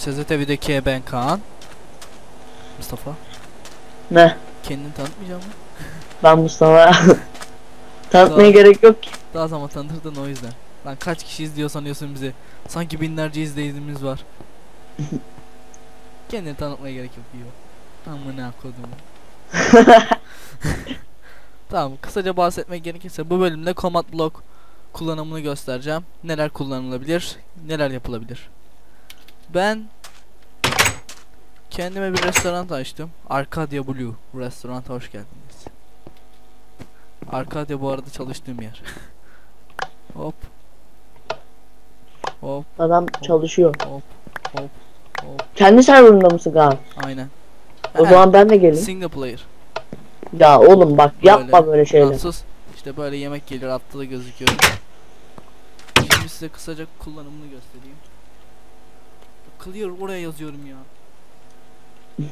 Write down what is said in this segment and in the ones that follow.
SZTV'deki ben Kaan. Mustafa. Ne? Kendini tanıtmayacağım mı? Ben Mustafa. Tanıtmaya Tamam. gerek yok ki. Daha zaman tanıtırdın o yüzden. Lan kaç kişi izliyor sanıyorsun bizi? Sanki binlerce izleyicimiz var. Kendini tanıtmaya gerek yok diyor. Amına kodumu. tamam kısaca bahsetmek gerekirse bu bölümde command block kullanımını göstereceğim. Neler kullanılabilir, neler yapılabilir. Ben kendime bir restoran açtım. Arcadia Blue restoranta hoş geldiniz. Arcadia bu arada çalıştığım yer. hop. Hop Adam çalışıyor. hop hop hop. Kendi serverında mısın Kaan? Aynen. O zaman ben de geleyim. single player. Ya oğlum bak yapma böyle şeyler. sus. İşte böyle yemek geliyor altta da gözüküyor. Şimdi size kısaca kullanımını göstereyim. Clear oraya yazıyorum ya.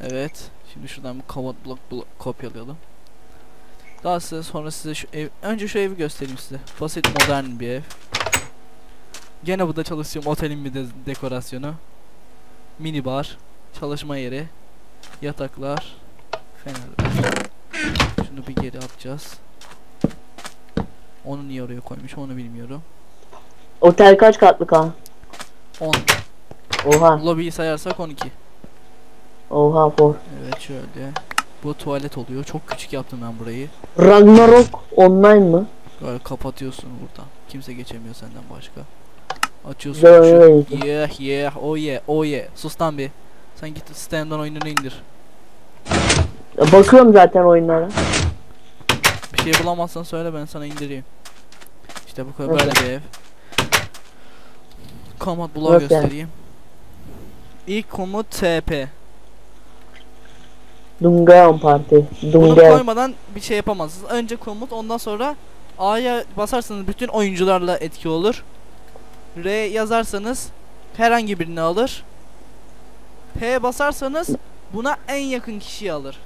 evet. Şimdi şuradan bir command block, blo- kopyalayalım. Daha size sonra size şu ev önce şu evi göstereyim size. Basit modern bir ev. Gene bu da çalıştığım otelin bir de dekorasyonu. Mini bar, çalışma yeri, yataklar, fenerler. Şunu bir geri atacağız. Onu niye oraya koymuş onu bilmiyorum. Otel kaç katlı Kaan? 10. Oha. Lobiyi sayarsak 12. Oha for. Evet şöyle. Bu tuvalet oluyor. Çok küçük yaptım ben burayı. Ragnarok online mı? Böyle kapatıyorsun buradan. Kimse geçemiyor senden başka. Açıyorsun. Şu-. Yeah yeah oh yeah oh yeah. Sus lan bir. Sen git Steam'den oyununu indir. Bakıyorum zaten oyunlara. Bir şey bulamazsan söyle ben sana indireyim. İşte bu kadar Nasıl? böyle bir ev. Komut bloğu Nasıl yani? İlk komut TP. Dungayan Parti. Bunu Dungayan. koymadan bir şey yapamazsınız. Önce komut ondan sonra A'ya basarsanız bütün oyuncularla etki olur. R yazarsanız herhangi birini alır. P basarsanız buna en yakın kişiyi alır.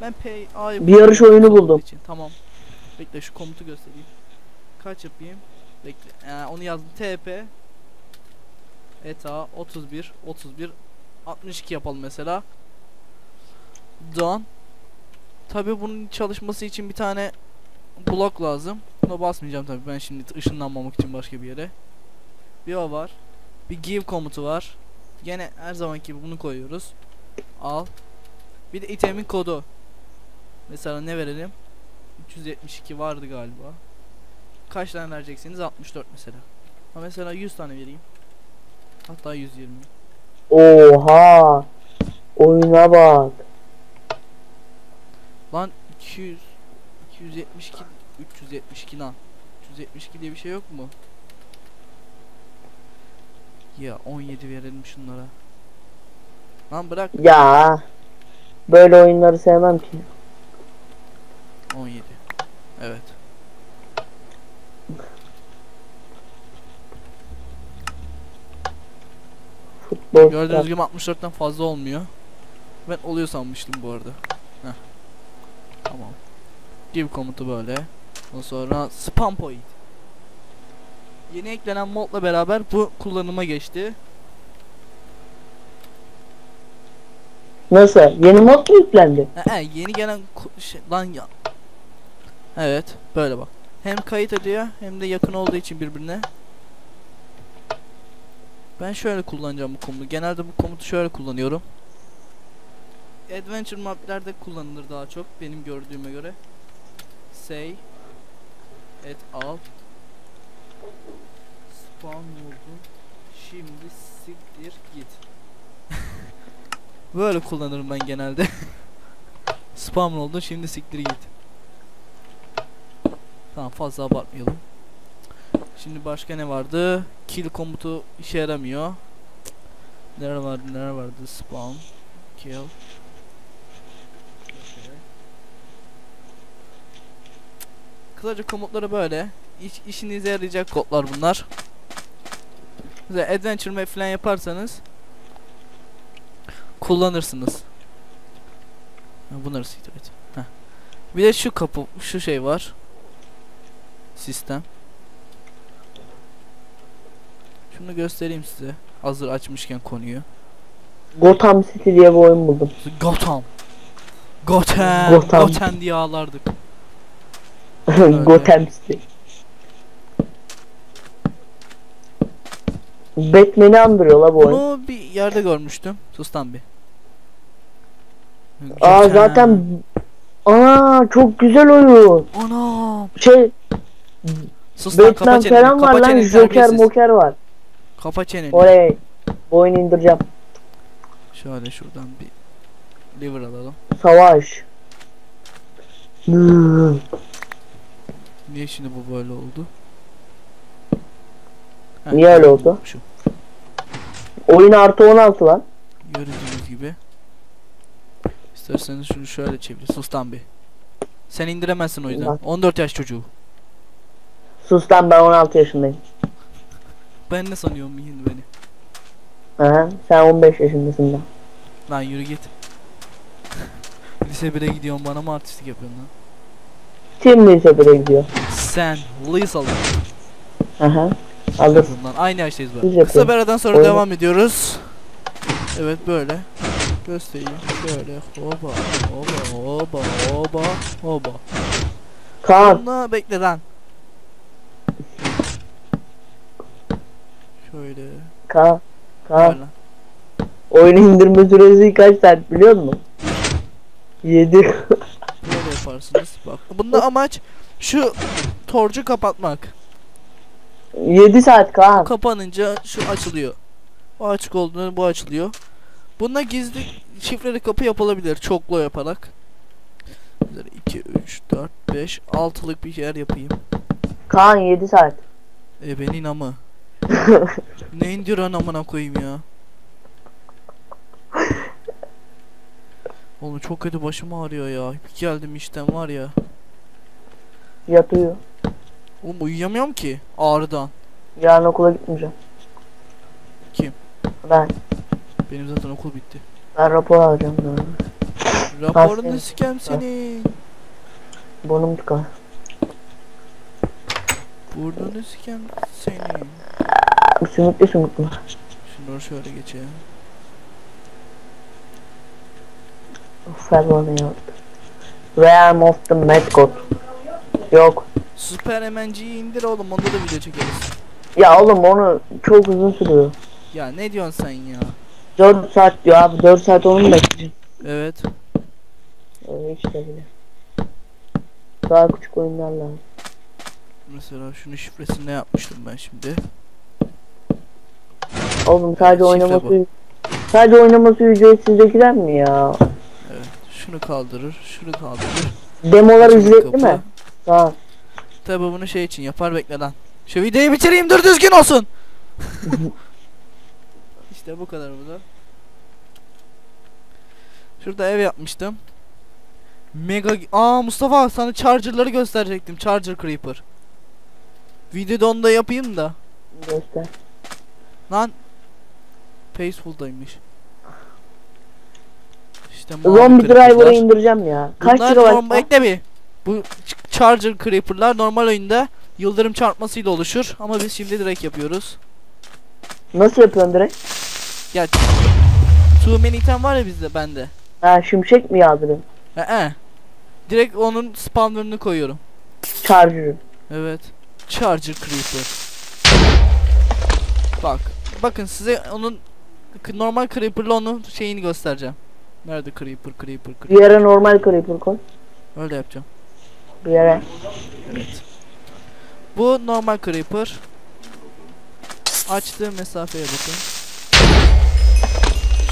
Ben P A'yı Bir yarış oyunu buldum. için. Tamam. Bekle şu komutu göstereyim. Kaç yapayım? Bekle. Ee, onu yazdım. TP ETA 31 31 62 yapalım mesela. Done. Tabi bunun çalışması için bir tane blok lazım. Buna basmayacağım tabi ben şimdi ışınlanmamak için başka bir yere. Bir o var. Bir give komutu var. Gene her zamanki gibi bunu koyuyoruz. Al. Bir de itemin kodu. Mesela ne verelim? 372 vardı galiba. Kaç tane vereceksiniz? 64 mesela. Ha mesela 100 tane vereyim. Hatta 120. Oha. Oyuna bak. Lan 200 272 372 lan. 372 diye bir şey yok mu? Ya 17 verelim şunlara. Lan bırak Ya. Böyle oyunları sevmem ki. 17. Evet. Futbol. Gördüğünüz gibi 64'ten fazla olmuyor. Ben oluyor sanmıştım bu arada. Heh. Tamam. Give komutu böyle. Ondan sonra spam point. Yeni eklenen modla beraber bu kullanıma geçti. Nasıl? Yeni mod mu yüklendi? Ee, e, yeni gelen şey, lan ya. Evet, böyle bak. Hem kayıt ediyor hem de yakın olduğu için birbirine. Ben şöyle kullanacağım bu komutu. Genelde bu komutu şöyle kullanıyorum. Adventure maplerde kullanılır daha çok benim gördüğüme göre. Say et al spawn oldu. Şimdi siktir git. Böyle kullanırım ben genelde. Spam oldu şimdi siktir git. Tamam fazla abartmayalım. Şimdi başka ne vardı? Kill komutu işe yaramıyor. Neler vardı neler vardı? Spawn. Kill. Kısaca komutları böyle. İş, işinize yarayacak kodlar bunlar. Mesela adventure map falan yaparsanız kullanırsınız. Ha, bunları siktir. Bir de şu kapı, şu şey var. Sistem. Şunu göstereyim size. Hazır açmışken konuyu. Gotham City diye bir oyun buldum. Gotham. Gotham. Gotham. Gotham diye ağlardık. Gotham City. Batman'i andırıyor la bu oyun. Bunu bir yerde görmüştüm. Sus lan bir. Aa Gotham. zaten Aa çok güzel oyun. Anam. Şey Sus lan kapa Batman çeneni. falan var lan Joker moker var. Kapa çeneni. Oley. Bu oyunu indireceğim. Şöyle şuradan bir liver alalım. Savaş. Niye şimdi bu böyle oldu? Heh, Niye öyle oldu? Şu Oyun artı 16 lan. gördüğünüz gibi. İsterseniz şunu şöyle çevir. Sus lan bir. Sen indiremezsin o yüzden. Bak. 14 yaş çocuğu. Sus lan ben 16 yaşındayım. Ben ne sanıyorum yiyin beni. Aha, sen 15 yaşındasın da. Lan yürü git. Lise 1'e gidiyorsun bana mı artistlik yapıyorsun lan? Kim lise 1'e gidiyor? Sen Lise alın. Aha. Alır. Lan aynı yaştayız yapıyoruz. Kısa bir aradan sonra Oyunu- devam ediyoruz. Evet böyle. Göstereyim. Şöyle hoba hoba hoba hoba hoba. Kaan. Buna bekle lan. Şöyle. Kaan. Kaan. Böyle. Oyunu indirme süresi kaç saat biliyor musun? 7. Böyle yaparsınız. Bak bunda amaç şu torcu kapatmak. 7 saat Kaan. kapanınca şu açılıyor. Bu açık olduğunda bu açılıyor. Bunda gizli şifreli kapı yapılabilir çoklu yaparak. 2 3 4 5 6'lık bir yer yapayım. Kaan 7 saat. E benim amı. Ne indiriyorsun amına koyayım ya. Oğlum çok kötü başım ağrıyor ya. Bir geldim işten var ya. Yatıyor. Oğlum uyuyamıyorum ki ağrıdan. Yarın okula gitmeyeceğim. Kim? Ben. Benim zaten okul bitti. Ben rapor alacağım. da. Raporunu sikem seni. Burnum tıkan. Burnunu sikem seni. Sümüklü sümüklü. Şunları şöyle geçeyim. Fel bana yaptı. Realm of the Mad God. Yok. Süper MNG'yi indir oğlum onda da video çekeriz. Ya oğlum onu çok uzun sürüyor. Ya ne diyorsun sen ya? 4 saat diyor abi 4 saat onu mu bekleyeceğim? Evet. Öyle işte bile. Daha küçük oyunlar lazım. Mesela şunu şifresini ne yapmıştım ben şimdi? Oğlum sadece şifre oynaması sadece oynaması ücretsizdekiler mi ya? Evet. Şunu kaldırır, şunu kaldırır. Demolar Açılır ücretli kapı. mi? Tamam. Tabi bunu şey için yapar bekle lan. Şu videoyu bitireyim dur düzgün olsun. işte bu kadar bu da. Şurada ev yapmıştım. Mega Aa Mustafa sana charger'ları gösterecektim. Charger Creeper. Videoda onu da yapayım da. Göster. Lan Peaceful'daymış. İşte creeper'lar. Driver'ı indireceğim ya. Kaç Bunlar normal bekle bir. Bu Charger Creeper'lar normal oyunda yıldırım çarpmasıyla oluşur ama biz şimdi direkt yapıyoruz. Nasıl yapıyorsun direkt? Ya Too many item var ya bizde bende. Ha şimşek mi yağdırıyorsun? Ee, e. Direkt onun spawner'ını koyuyorum. Charger'ı. Evet. Charger Creeper. Bak. Bakın size onun normal Creeper'la onun şeyini göstereceğim. Nerede Creeper, Creeper, Bir Creeper? yere normal Creeper koy. Öyle yapacağım. Bir yere. Evet. Bu normal creeper. Açtığı mesafeye bakın.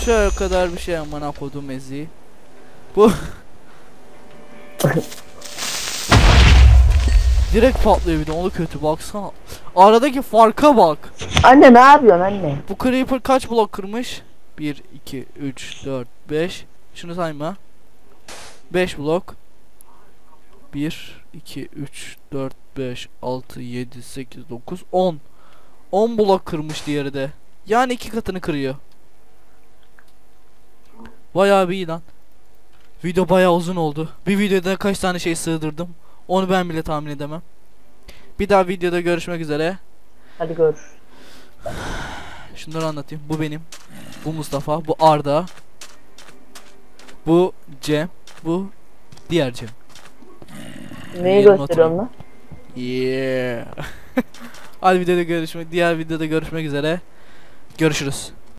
Şöyle kadar bir şey amına kodum ezi. Bu Direkt patlıyor bir de onu kötü baksana. Aradaki farka bak. Anne ne yapıyorsun anne? Bu creeper kaç blok kırmış? 1 2 3 4 5. Şunu sayma. 5 blok. 1 2 3 4 5 6 7 8 9 10. 10 blok kırmış diğeri de. Yani iki katını kırıyor. Bayağı bir iyi lan. Video bayağı uzun oldu. Bir videoda kaç tane şey sığdırdım. Onu ben bile tahmin edemem. Bir daha videoda görüşmek üzere. Hadi görüşürüz. Şunları anlatayım. Bu benim. Bu Mustafa. Bu Arda. Bu Cem. Bu diğer Cem. Neyi Yerim gösteriyorsun lan? Yeah. Hadi videoda görüşmek, diğer videoda görüşmek üzere. Görüşürüz.